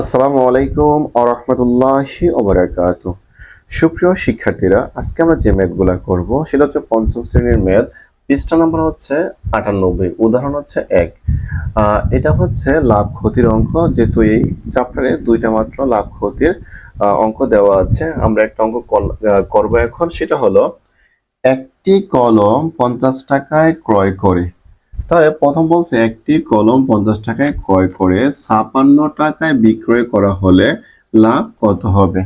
আসসালামু আলাইকুম আরহামতুল্লাহি ওবরাকাত সুপ্রিয় শিক্ষার্থীরা, আজকে আমরা যে ম্যাথগুলা করব, সেটা হচ্ছে পঞ্চম শ্রেণির ম্যাথ। পৃষ্ঠা নাম্বার হচ্ছে আটানব্বই, উদাহরণ হচ্ছে এক। এটা হচ্ছে লাভ ক্ষতির অঙ্ক, যেহেতু এই চ্যাপ্টারে দুইটা মাত্র লাভ ক্ষতির অঙ্ক দেওয়া আছে। আমরা একটা অঙ্ক করব এখন, সেটা হলো একটি কলম পঞ্চাশ টাকায় ক্রয় করে। তাহলে প্রথম বলছে একটি কলম পঞ্চাশ টাকায় ক্রয় করে ছাপান্ন টাকায় বিক্রয় করা হলে লাভ কত হবে?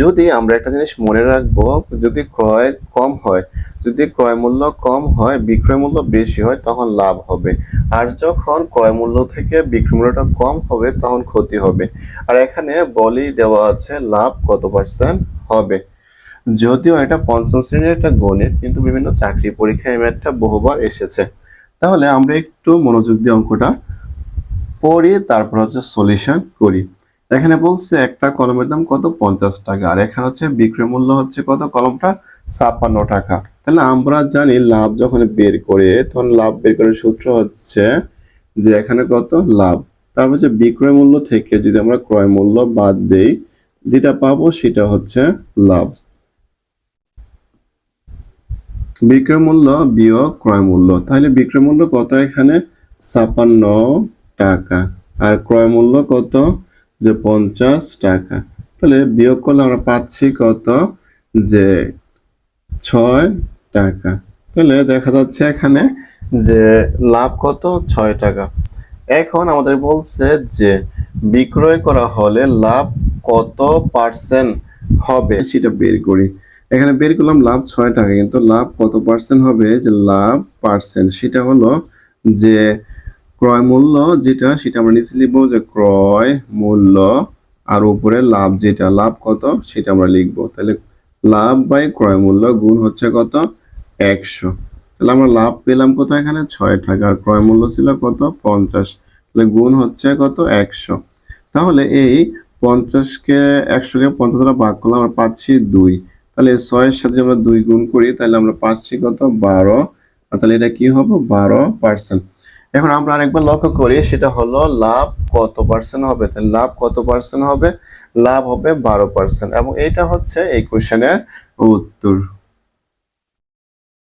যদি আমরা একটা জিনিস মনে রাখব, যদি ক্রয় কম হয়, যদি ক্রয় মূল্য কম হয়, বিক্রয় মূল্য বেশি হয়, তখন লাভ হবে। আর যখন ক্রয় মূল্য থেকে বিক্রয় মূল্যটা কম হবে, তখন ক্ষতি হবে। আর এখানে বলেই দেওয়া আছে লাভ কত পার্সেন্ট হবে। যদিও এটা পঞ্চম শ্রেণির একটা গণিত, কিন্তু বিভিন্ন চাকরি পরীক্ষায় এই বহুবার এসেছে। তাহলে আমরা একটু মনোযোগ দিয়ে অঙ্কটা পড়ি তারপর হচ্ছে সলিউশন করি। এখানে বলছে একটা কলমের দাম কত? পঞ্চাশ টাকা। আর এখানে হচ্ছে বিক্রয় মূল্য হচ্ছে কত? কলমটা ছাপ্পান্ন টাকা। তাহলে আমরা জানি লাভ যখন বের করে, তখন লাভ বের করার সূত্র হচ্ছে যে এখানে কত? লাভ। তারপর হচ্ছে বিক্রয় মূল্য থেকে যদি আমরা ক্রয় মূল্য বাদ দেই, যেটা পাবো সেটা হচ্ছে লাভ। বিক্রয় মূল্য বিয়োগ ক্রয় মূল্য। তাহলে বিক্রয় মূল্য কত এখানে? ছাপান্ন টাকা। আর ক্রয় মূল্য কত? যে পঞ্চাশ টাকা। তাহলে বিয়োগ করলে আমরা পাচ্ছি কত? যে ছয় টাকা। তাহলে দেখা যাচ্ছে এখানে যে লাভ কত? ছয় টাকা। এখন আমাদের বলছে যে বিক্রয় করা হলে লাভ কত পার্সেন্ট হবে? সেটা বের করি। এখানে বের করলাম লাভ ছয় টাকা, কিন্তু লাভ কত পার্সেন্ট হবে? যে লাভ পার্সেন্ট সেটা হলো যে ক্রয় মূল্য যেটা, সেটা আমরা নিচে লিখব যে ক্রয় মূল্য, আর উপরে লাভ যেটা, লাভ কত সেটা আমরা লিখব। তাহলে লাভ বাই ক্রয় মূল্য গুণ হচ্ছে কত? একশো। তাহলে আমরা লাভ পেলাম কত এখানে? ছয় টাকা, আর ক্রয় মূল্য ছিল কত? পঞ্চাশ। তাহলে গুণ হচ্ছে কত? একশো। তাহলে এই পঞ্চাশকে, একশোকে পঞ্চাশ ভাগ করলে আমরা পাচ্ছি দুই। তাহলে ছয়ের সাথে আমরা দুই গুণ করি, তাহলে আমরা পাচ্ছি কত? বারো। তাহলে এটা কি হবে? বারো পার্সেন্ট এখন আমরা আরেকবার লক্ষ্য করি, সেটা হলো লাভ কত পার্সেন্ট হবে? তাহলে লাভ কত পার্সেন্ট হবে? লাভ হবে বারো পার্সেন্ট এবং এটা হচ্ছে এই কোয়েশনের উত্তর।